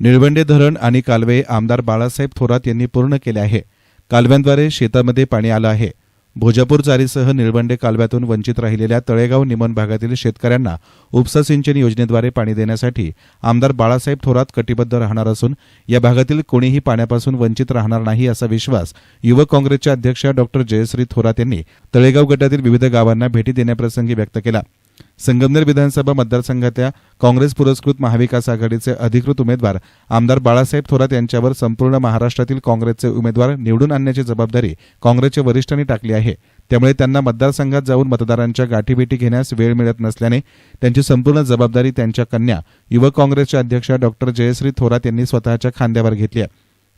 निळवंडे धरण आणि कालवे आमदार बाळासाहेब थोरात यांनी पूर्ण केले आहे. कालव्यांद्वारे शेतामध्ये पाणी आलं आहे. भोजापूर चारीसह निळवंडे कालव्यातून वंचित राहिलेल्या तळेगाव निमन भागातील शेतकऱ्यांना उपसा सिंचन योजनेद्वारे पाणी देण्यासाठी आमदार बाळासाहेब थोरात कटिबद्ध राहणार असून या भागातील कोणीही पाण्यापासून वंचित राहणार नाही असा विश्वास युवक काँग्रेसच्या अध्यक्षा डॉक्टर जयश्री थोरात यांनी तळेगाव गटातील विविध गावांना भेटी देण्याप्रसंगी व्यक्त केला. संगमनेर विधानसभा मतदारसंघातल्या काँग्रेस पुरस्कृत महाविकास आघाडीचे अधिकृत उमेदवार आमदार बाळासाहेब थोरात यांच्यावर संपूर्ण महाराष्ट्रातील काँग्रेसचे उमेदवार निवडून आणण्याची जबाबदारी काँग्रेसच्या वरिष्ठांनी टाकली आहे. त्यामुळे त्यांना मतदारसंघात जाऊन मतदारांच्या गाठीभेटी घेण्यास वेळ मिळत नसल्याने त्यांची संपूर्ण जबाबदारी त्यांच्या कन्या युवक काँग्रेसच्या अध्यक्षा डॉक्टर जयश्री थोरात यांनी स्वतःच्या खांद्यावर घेतली आहे.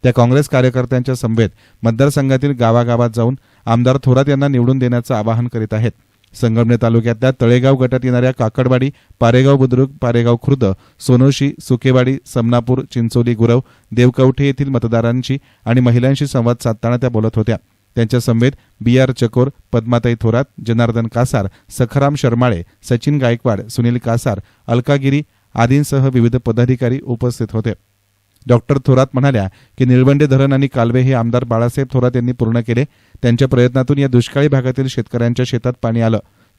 त्या काँग्रेस कार्यकर्त्यांच्या समवेत मतदारसंघातील गावागावात जाऊन आमदार थोरात यांना निवडून देण्याचं आवाहन करीत आहेत. संगमनेर तालुक्यातल्या तळेगाव गटात येणाऱ्या काकडवाडी पारेगाव बुद्रुक पारेगाव खुर्द सोनोशी सुकेवाडी समनापूर चिंचोली गुरव देवकवठे येथील मतदारांशी आणि महिलांशी संवाद साधताना त्या बोलत होत्या. त्यांच्या समवेत बी आर चकोर पद्माताई थोरात जनार्दन कासार सखाराम शर्माळे सचिन गायकवाड सुनील कासार अलकागिरी आदींसह विविध पदाधिकारी उपस्थित होते. डॉक्टर थोरात म्हणाल्या की निळवंडे धरण आणि कालवे हे आमदार बाळासाहेब थोरात यांनी पूर्ण केले. त्यांच्या प्रयत्नातून या दुष्काळी भागातील शेतकऱ्यांच्या शेतात पाणी आलं.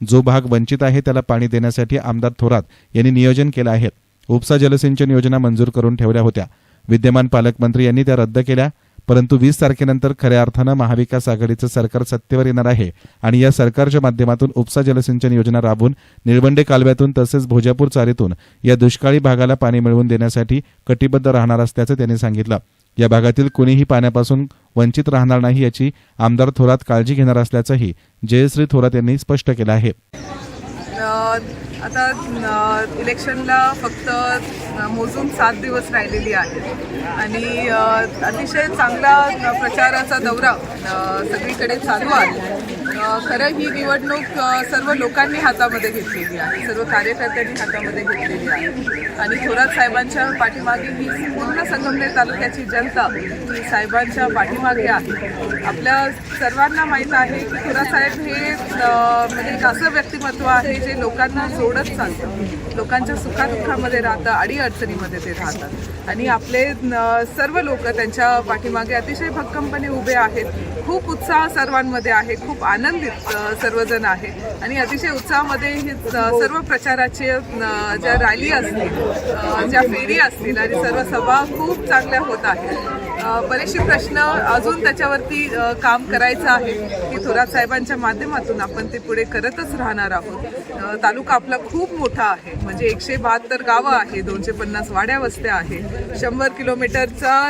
जो भाग वंचित आहे त्याला पाणी देण्यासाठी आमदार थोरात यांनी नियोजन केलं आहे. उपसा जलसिंचन योजना मंजूर करून ठेवल्या होत्या. विद्यमान पालकमंत्री यांनी त्या रद्द केल्या. परंतु वीस तारखेनंतर खऱ्या अर्थानं महाविकास आघाडीचं सरकार सत्तेवर येणार आहे आणि या सरकारच्या माध्यमातून उपसा जलसिंचन योजना राबवून निळवंडे कालव्यातून तसेच भोजापूर चारीतून या दुष्काळी भागाला पाणी मिळवून देण्यासाठी कटिबद्ध राहणार असल्याचं त्यांनी सांगितलं. या भागातील कुणीही पाण्यापासून वंचित राहणार नाही याची आमदार थोरात काळजी घेणार असल्याचंही जयश्री थोरात यांनी स्पष्ट केलं आहे. आता इलेक्शनला फक्त मोजून सात दिवस राहिलेली आहेत आणि अतिशय चांगला प्रचाराचा दौरा सगळीकडे चालू आहे. खरं ही निवडणूक सर्व लोकांनी हातामध्ये घेतलेली आहे. सर्व कार्यकर्त्यांनी हातामध्ये घेतलेली आहे. आणि थोरात साहेबांच्या पाठीमागे ही पूर्ण संगमनेर तालुक्याची जनता ही साहेबांच्या पाठीमागे आहे. आपल्या सर्वांना माहीत आहे की थोरात साहेब हे म्हणजे एक असं व्यक्तिमत्व आहे जे लोकांना जोडत चालतं. लोकांच्या सुखादुःखामध्ये राहतं अडीअडचणीमध्ये ते राहतात. आणि आपले सर्व लोक त्यांच्या पाठीमागे अतिशय भक्कमपणे उभे आहेत. खूप उत्साह सर्वांमध्ये आहे खूप आनंद आनंदित सर्वजण आहे. आणि अतिशय उत्साहामध्ये हे सर्व प्रचाराचे ज्या रॅली असतील ज्या फेरी असतील आणि सर्व सभा खूप चांगल्या होत आहेत. बरेचसे प्रश्न अजून त्याच्यावरती काम करायचं आहे. की थोरात साहेबांच्या माध्यमातून आपण ते पुढे करतच राहणार आहोत. तालुका आपला खूप मोठा आहे. म्हणजे एकशे बहात्तर गावं आहे दोनशे पन्नास वाड्या वस्त्या आहे शंभर किलोमीटरचा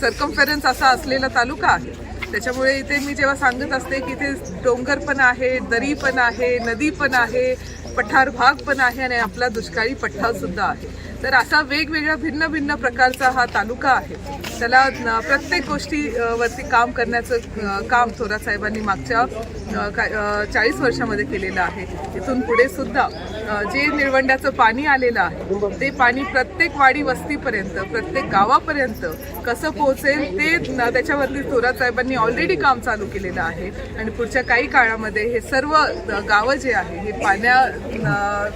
सर्कम्फेरन्स असा असलेला तालुका आहे. त्याच्यामुळे इथे मी जेव्हा सांगत असते की इथे डोंगर पण आहे दरी पण आहे नदी पण आहे पठार भाग पण आहे आणि आपला दुष्काळी पठार सुद्धा आहे. तर असा वेगवेगळ्या भिन्न भिन्न प्रकारचा हा तालुका आहे. त्याला प्रत्येक गोष्टी वरती काम करण्याचं काम थोरात साहेबांनी मागच्या चाळीस वर्षामध्ये केलेलं आहे. इथून पुढे सुद्धा जे निळवंड्याचं पाणी आलेलं आहे ते पाणी प्रत्येक वाडी वस्तीपर्यंत प्रत्येक गावापर्यंत कसं पोहोचेल ते त्याच्यावरती थोरात साहेबांनी ऑलरेडी काम चालू केलेलं आहे. आणि पुढच्या काही काळामध्ये हे सर्व गावं जे आहे हे पाण्या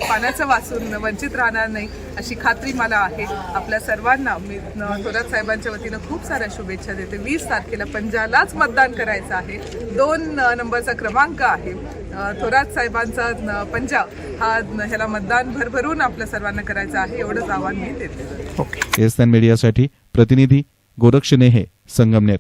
पाण्याचं वाचून वंचित राहणार नाही अशी खात्री मला आहे. आपल्या सर्वांना मी थोरात साहेबांच्या वतीनं खूप साऱ्या शुभेच्छा देते. वीस तारखेला पंजालाच मतदान करायचं आहे. दोन नंबरचा क्रमांक आहे. थोरात साहेबांचा पंजा हा ह्याला मतदान भरभरून आपल्या सर्वांना करायचं आहे. एवढंच आव्हान मी देते. एस मीडियासाठी प्रतिनिधी गोरक्षनेहे संगमनेर.